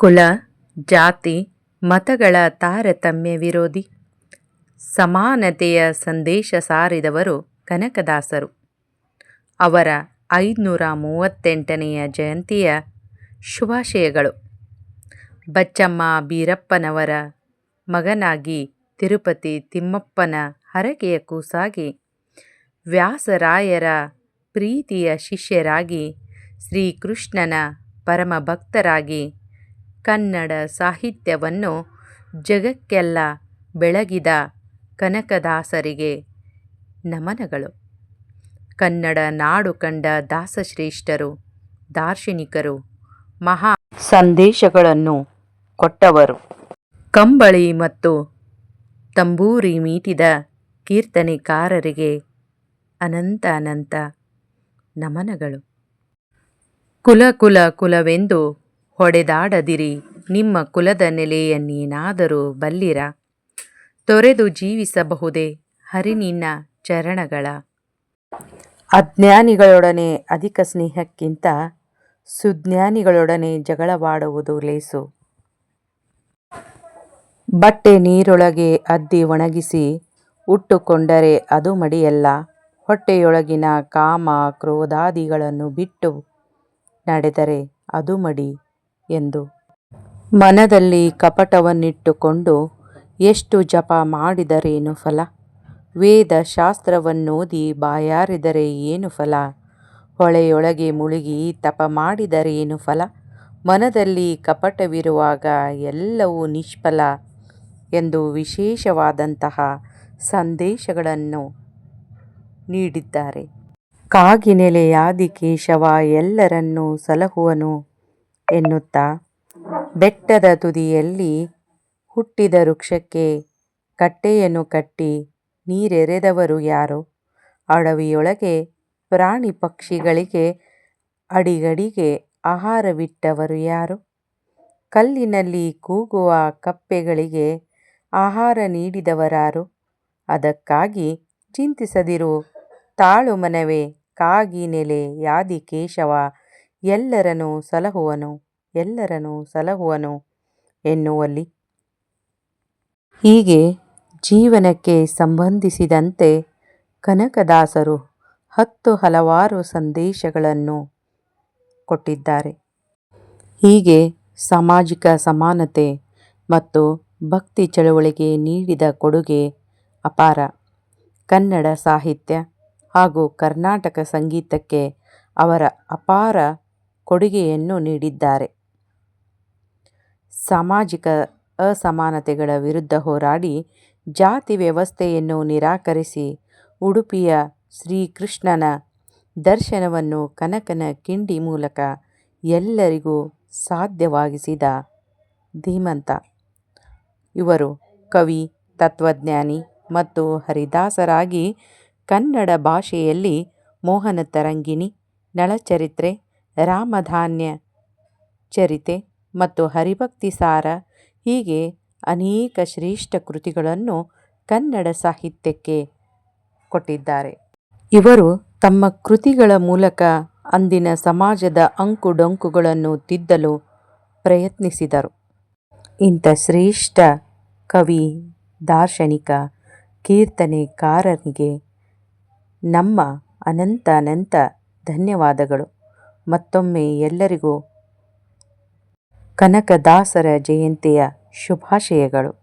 ಕುಲ, ಜಾತಿ, ಮತಗಳ ತಾರತಮ್ಯ ವಿರೋಧಿ. ಸಮಾನತೆಯ ಸಂದೇಶ ಸಾರಿದವರು ಕನಕದಾಸರು. ಅವರ ಐದುನೂರ ಮೂವತ್ತೆಂಟನೆಯ ಜಯಂತಿಯ ಶುಭಾಶಯಗಳು. ಬಚ್ಚಮ್ಮ ಬೀರಪ್ಪನವರ ಮಗನಾಗಿ ತಿರುಪತಿ ತಿಮ್ಮಪ್ಪನ ಹರಕೆಯ ಕೂಸಾಗಿ, ವ್ಯಾಸರಾಯರ ಪ್ರೀತಿಯ ಶಿಷ್ಯರಾಗಿ, ಶ್ರೀಕೃಷ್ಣನ ಪರಮ ಭಕ್ತರಾಗಿ ಕನ್ನಡ ಸಾಹಿತ್ಯವನ್ನು ಜಗಕ್ಕೆಲ್ಲ ಬೆಳಗಿದ ಕನಕದಾಸರಿಗೆ ನಮನಗಳು. ಕನ್ನಡ ನಾಡು ಕಂಡ ದಾಸಶ್ರೇಷ್ಠರು, ದಾರ್ಶನಿಕರು, ಮಹಾ ಸಂದೇಶಗಳನ್ನು ಕೊಟ್ಟವರು. ಕಂಬಳಿ ಮತ್ತು ತಂಬೂರಿ ಮೀಟಿದ ಕೀರ್ತನೆಕಾರರಿಗೆ ಅನಂತ ಅನಂತ ನಮನಗಳು. ಕುಲ ಕುಲ ಕುಲವೆಂದು ಹೊಡೆದಾಡದಿರಿ. ನಿಮ್ಮ ಕುಲದ ನೆಲೆಯನ್ನೇನಾದರೂ ಬಲ್ಲಿರ? ತೊರೆದು ಜೀವಿಸಬಹುದೇ ಹರಿನಿನ್ನ ಚರಣಗಳ? ಅಜ್ಞಾನಿಗಳೊಡನೆ ಅಧಿಕ ಸ್ನೇಹಕ್ಕಿಂತ ಸುಜ್ಞಾನಿಗಳೊಡನೆ ಜಗಳವಾಡುವುದು ಲೇಸು. ಬಟ್ಟೆ ನೀರೊಳಗೆ ಅದ್ದಿ ಒಣಗಿಸಿ ಉಟ್ಟುಕೊಂಡರೆ ಅದು ಮಡಿಯಲ್ಲ. ಹೊಟ್ಟೆಯೊಳಗಿನ ಕಾಮ ಕ್ರೋಧಾದಿಗಳನ್ನು ಬಿಟ್ಟು ನಡೆದರೆ ಅದು ಮಡಿ. ಎಂದು. ಮನದಲ್ಲಿ ಕಪಟವನ್ನಿಟ್ಟುಕೊಂಡು ಎಷ್ಟು ಜಪ ಮಾಡಿದರೇನು ಫಲ? ವೇದ ಶಾಸ್ತ್ರವನ್ನೋದಿ ಬಾಯಾರಿದರೆ ಏನು ಫಲ? ಹೊಳೆಯೊಳಗೆ ಮುಳುಗಿ ತಪ ಮಾಡಿದರೇನು ಫಲ? ಮನದಲ್ಲಿ ಕಪಟವಿರುವಾಗ ಎಲ್ಲವೂ ನಿಷ್ಫಲ ಎಂದು ವಿಶೇಷವಾದಂತಹ ಸಂದೇಶಗಳನ್ನು ನೀಡಿದ್ದಾರೆ. ಕಾಗಿನೆಲೆಯಾದಿ ಕೇಶವ ಎಲ್ಲರನ್ನೂ ಸಲಹುವನು. ಎನ್ನುತ್ತಾ? ಬೆಟ್ಟದ ತುದಿಯಲ್ಲಿ ಹುಟ್ಟಿದ ವೃಕ್ಷಕ್ಕೆ ಕಟ್ಟೆಯನ್ನು ಕಟ್ಟಿ ನೀರೆರೆದವರು ಯಾರು? ಅಡವಿಯೊಳಗೆ ಪ್ರಾಣಿ ಪಕ್ಷಿಗಳಿಗೆ ಅಡಿಗಡಿಗೆ ಆಹಾರವಿಟ್ಟವರು ಯಾರು? ಕಲ್ಲಿನಲ್ಲಿ ಕೂಗುವ ಕಪ್ಪೆಗಳಿಗೆ ಆಹಾರ ನೀಡಿದವರಾರು? ಅದಕ್ಕಾಗಿ ಚಿಂತಿಸದಿರು, ತಾಳು ಮನವೇ, ಕಾಗಿ ನೆಲೆ, ಯಾದಿ ಕೇಶವ ಎಲ್ಲರನ್ನೂ ಸಲಹುವನು. ಎಲ್ಲರನ್ನೂ ಸಲಹುವನು ಎನ್ನುವಲ್ಲಿ. ಹೀಗೆ ಜೀವನಕ್ಕೆ ಸಂಬಂಧಿಸಿದಂತೆ ಕನಕದಾಸರು ಹತ್ತು ಹಲವಾರು ಸಂದೇಶಗಳನ್ನು ಕೊಟ್ಟಿದ್ದಾರೆ. ಹೀಗೆ ಸಾಮಾಜಿಕ ಸಮಾನತೆ ಮತ್ತು ಭಕ್ತಿ ಚಳುವಳಿಗೆ ನೀಡಿದ ಕೊಡುಗೆ ಅಪಾರ. ಕನ್ನಡ ಸಾಹಿತ್ಯ ಹಾಗೂ ಕರ್ನಾಟಕ ಸಂಗೀತಕ್ಕೆ ಅವರ ಅಪಾರ ಕೊಡುಗೆಯನ್ನು ನೀಡಿದ್ದಾರೆ. ಸಾಮಾಜಿಕ ಅಸಮಾನತೆಗಳ ವಿರುದ್ಧ ಹೋರಾಡಿ ಜಾತಿ ವ್ಯವಸ್ಥೆಯನ್ನು ನಿರಾಕರಿಸಿ ಉಡುಪಿಯ ಶ್ರೀಕೃಷ್ಣನ ದರ್ಶನವನ್ನು ಕನಕನ ಕಿಂಡಿ ಮೂಲಕ ಎಲ್ಲರಿಗೂ ಸಾಧ್ಯವಾಗಿಸಿದ ಧೀಮಂತ. ಇವರು ಕವಿ, ತತ್ವಜ್ಞಾನಿ ಮತ್ತು ಹರಿದಾಸರಾಗಿ ಕನ್ನಡ ಭಾಷೆಯಲ್ಲಿ ಮೋಹನ ತರಂಗಿಣಿ, ನಳಚರಿತ್ರೆ, ರಾಮಧಾನ್ಯ ಚರಿತೆ ಮತ್ತು ಹರಿಭಕ್ತಿ ಸಾರ ಹೀಗೆ ಅನೇಕ ಶ್ರೇಷ್ಠ ಕೃತಿಗಳನ್ನು ಕನ್ನಡ ಸಾಹಿತ್ಯಕ್ಕೆ ಕೊಟ್ಟಿದ್ದಾರೆ. ಇವರು ತಮ್ಮ ಕೃತಿಗಳ ಮೂಲಕ ಅಂದಿನ ಸಮಾಜದ ಅಂಕುಡೊಂಕುಗಳನ್ನು ತಿದ್ದಲು ಪ್ರಯತ್ನಿಸಿದರು. ಇಂಥ ಶ್ರೇಷ್ಠ ಕವಿ, ದಾರ್ಶನಿಕ, ಕೀರ್ತನೆಕಾರನಿಗೆ ನಮ್ಮ ಅನಂತ ಅನಂತ ಧನ್ಯವಾದಗಳು. ಮತ್ತೊಮ್ಮೆ ಎಲ್ಲರಿಗೂ ಕನಕದಾಸರ ಜಯಂತಿಯ ಶುಭಾಶಯಗಳು.